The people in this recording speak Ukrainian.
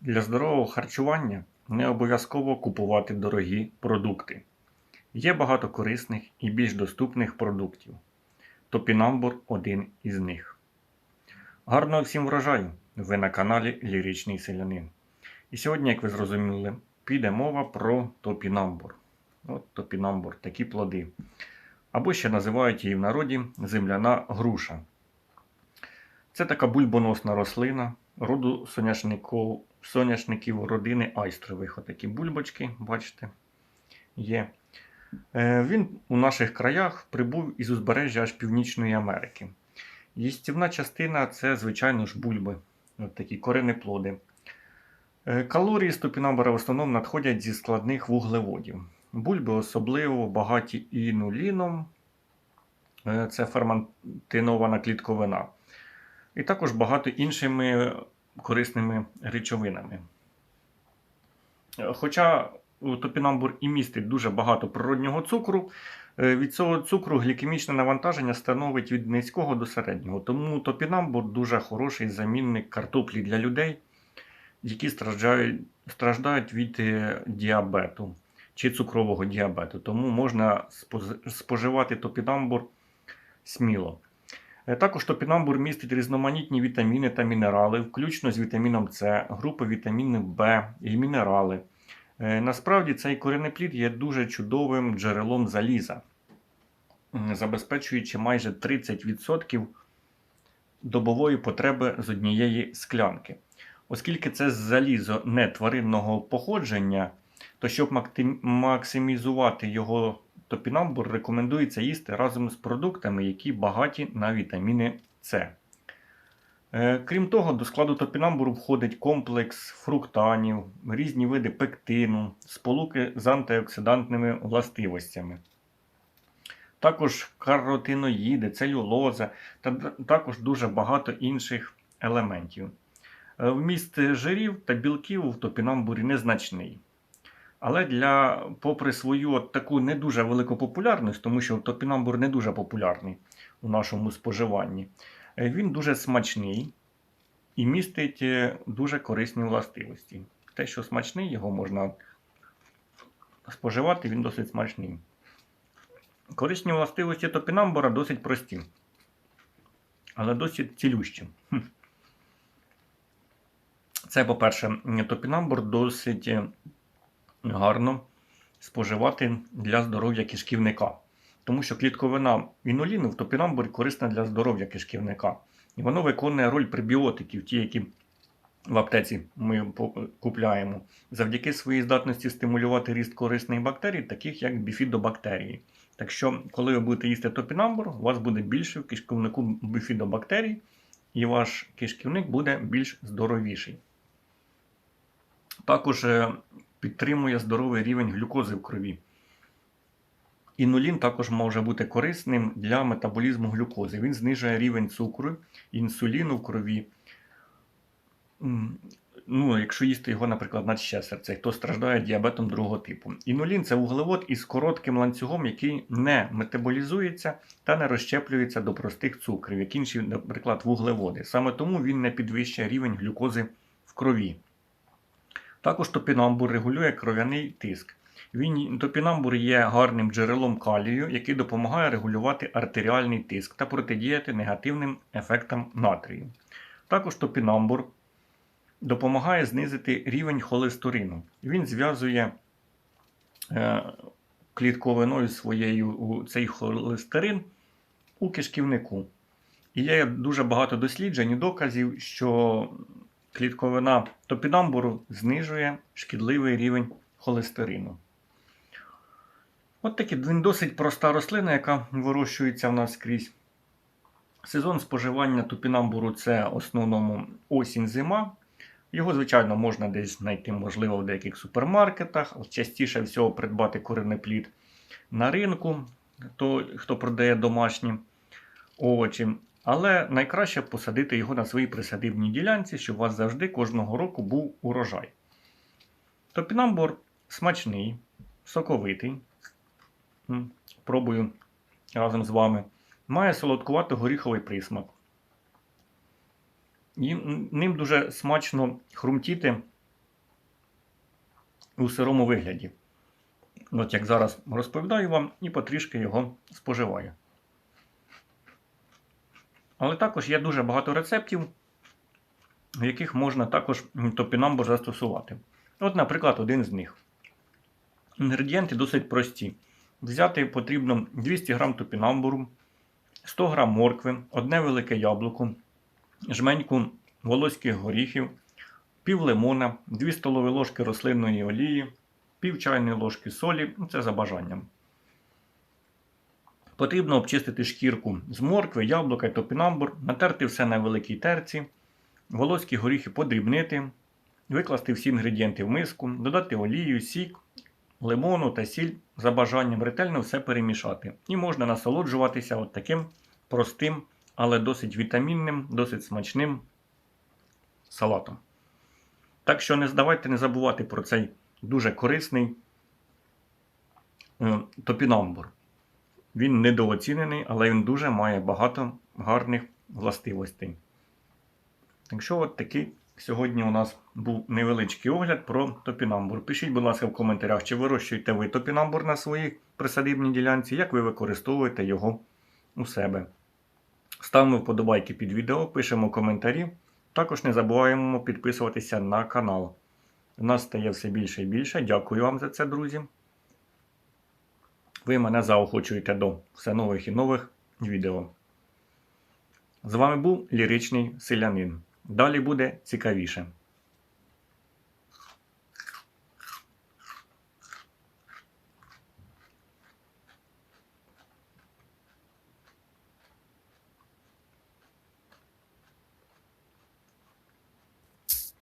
Для здорового харчування не обов'язково купувати дорогі продукти. Є багато корисних і більш доступних продуктів. Топінамбур один із них. Гарного всім врожаю! Ви на каналі Ліричний Селянин. І сьогодні, як ви зрозуміли, піде мова про топінамбур. От топінамбур, такі плоди. Або ще називають її в народі земляна груша. Це така бульбоносна рослина роду соняшників, соняшників родини айстрових. Отакі бульбочки, бачите, є. Е, Він у наших краях прибув із узбережжя аж Північної Америки. Їстівна частина це, звичайно ж, бульби, от такі коренеплоди. Е, Калорії з топінамбура в основному надходять зі складних вуглеводів. Бульби особливо багаті інуліном, е, це ферментинована клітковина, і також багато іншими корисними речовинами. Е, Хоча топінамбур і містить дуже багато природнього цукру, е, від цього цукру глікемічне навантаження становить від низького до середнього. Тому топінамбур дуже хороший замінник картоплі для людей, які страждають, страждають від е, діабету чи цукрового діабету. Тому можна споживати топінамбур сміло. Е, Також топінамбур містить різноманітні вітаміни та мінерали, включно з вітаміном С, групи вітаміну В і мінерали. Е, Насправді цей коренеплід є дуже чудовим джерелом заліза, забезпечуючи майже 30% добової потреби з однієї склянки. Оскільки це залізо не тваринного походження, то щоб максимізувати його топінамбур, рекомендується їсти разом з продуктами, які багаті на вітаміни С. Е, Крім того, до складу топінамбуру входить комплекс фруктанів, різні види пектину, сполуки з антиоксидантними властивостями. Також каротиноїди, целюлоза та також дуже багато інших елементів. Е, Вміст жирів та білків в топінамбурі незначний. Але для, попри свою от таку не дуже велику популярність, тому що топінамбур не дуже популярний у нашому споживанні, е, він дуже смачний і містить е, дуже корисні властивості. Те, що смачний, його можна споживати, він досить смачний. Корисні властивості топінамбура досить прості, але досить цілющі. Це, по-перше, топінамбур досить е, гарно споживати для здоров'я кишківника. Тому що клітковина інуліну в топінамбурі корисна для здоров'я кишківника. І воно виконує роль пребіотиків, ті, які в аптеці ми купляємо, завдяки своїй здатності стимулювати ріст корисних бактерій, таких як біфідобактерії. Так що, коли ви будете їсти топінамбур, у вас буде більше в кишківнику біфідобактерій, і ваш кишківник буде більш здоровіший. Також е, підтримує здоровий рівень глюкози в крові. Інулін також може бути корисним для метаболізму глюкози. Він знижує рівень цукру, інсуліну в крові. Ну, якщо їсти його, наприклад, на ще серце, хто страждає діабетом другого типу. Інулін це вуглевод із коротким ланцюгом, який не метаболізується та не розщеплюється до простих цукрів, як інші, наприклад, вуглеводи. Саме тому він не підвищує рівень глюкози в крові. Також топінамбур регулює кров'яний тиск. Він топінамбур є гарним джерелом калію, який допомагає регулювати артеріальний тиск та протидіяти негативним ефектам натрію. Також топінамбур допомагає знизити рівень холестерину. Він зв'язує е, клітковиною своєю цей холестерин у кишківнику. І є дуже багато досліджень і доказів, що клітковина топінамбуру знижує шкідливий рівень холестерину. От таки він досить проста рослина, яка вирощується в нас скрізь. Сезон споживання топінамбуру це в основному осінь-зима. Його, звичайно, можна десь знайти, можливо, в деяких супермаркетах, частіше всього придбати коренеплід на ринку, то, хто продає домашні овочі. Але найкраще посадити його на своїй присадибній ділянці, щоб у вас завжди кожного року був урожай. Топінамбур смачний, соковитий. Пробую разом з вами. Має солодкувато горіховий присмак. І ним дуже смачно хрумтіти у сирому вигляді. От як зараз розповідаю вам і потрішки його споживаю. Але також є дуже багато рецептів, в яких можна також топінамбур застосувати. От, наприклад, один з них. Інгредієнти досить прості. Взяти потрібно 200 г топінамбуру, 100 г моркви, одне велике яблуко, жменьку волоських горіхів, пів лимона, 2 столові ложки рослинної олії, пів чайної ложки солі, ну, це за бажанням. Потрібно обчистити шкірку з моркви, яблука і топінамбур, натерти все на великій терці, волоські горіхи подрібнити, викласти всі інгредієнти в миску, додати олію, сік, лимону та сіль за бажанням, ретельно все перемішати. І можна насолоджуватися от таким простим, але досить вітамінним, досить смачним салатом. Так що не здавайте, не забувати про цей дуже корисний е, топінамбур. Він недооцінений, але він дуже має багато гарних властивостей. Так що, от такий сьогодні у нас був невеличкий огляд про топінамбур. Пишіть, будь ласка, в коментарях, чи вирощуєте ви топінамбур на своїй присадибній ділянці, як ви використовуєте його у себе. Ставимо вподобайки під відео, пишемо коментарі. Також не забуваємо підписуватися на канал. У нас стає все більше і більше. Дякую вам за це, друзі. Ви мене заохочуєте до все нових і нових відео. З вами був ліричний селянин. Далі буде цікавіше.